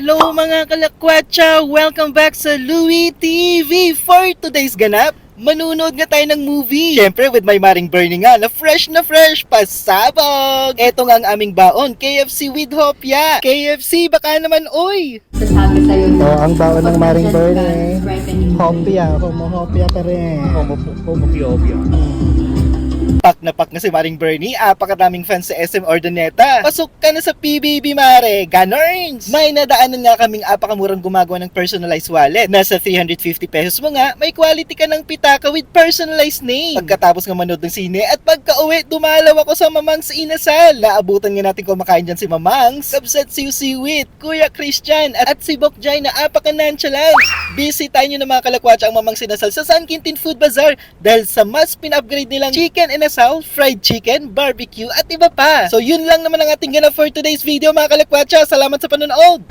Hello mga kalakwatsa! Welcome back sa Louie TV! For today's ganap, manunod nga tayo ng movie. Siyempre with my Maring Bernie nga na fresh na fresh, pasabog! Eto nga ang aming baon, KFC with Hopya. KFC, baka naman oy! Sasabi sa'yo na Oh, ang baon ng Maring ripening Hopia, homo hopia pa rin. Homo, homophobia. Pak na pak na si Maring Bernie, apakadaming fans sa SM Ordaneta. Pasok ka na sa PBB Mare, Ganorns! May nadaanan nga kaming apakamurang gumagawa ng personalized wallet. Nasa 350 pesos mo nga, may quality ka ng pitaka with personalized name. Pagkatapos nga manood ng sine at pagka uwi, dumalaw ako sa Mamang's Inasal. Naabutan nga natin kumakain dyan si Mamang's, Subset Siwsiwit, Kuya Christian, at, at si Bokjay na apaka-nonchalant. Bisitahin nyo na mga kalakwatsa ang Mamang's Inasal sa San Quintin Food Bazaar dahil sa mas pin-upgrade nilang chicken inasal, fried chicken, barbecue, at iba pa. So yun lang naman ang ating ganap for today's video mga kalakwatsa. Salamat sa panonood!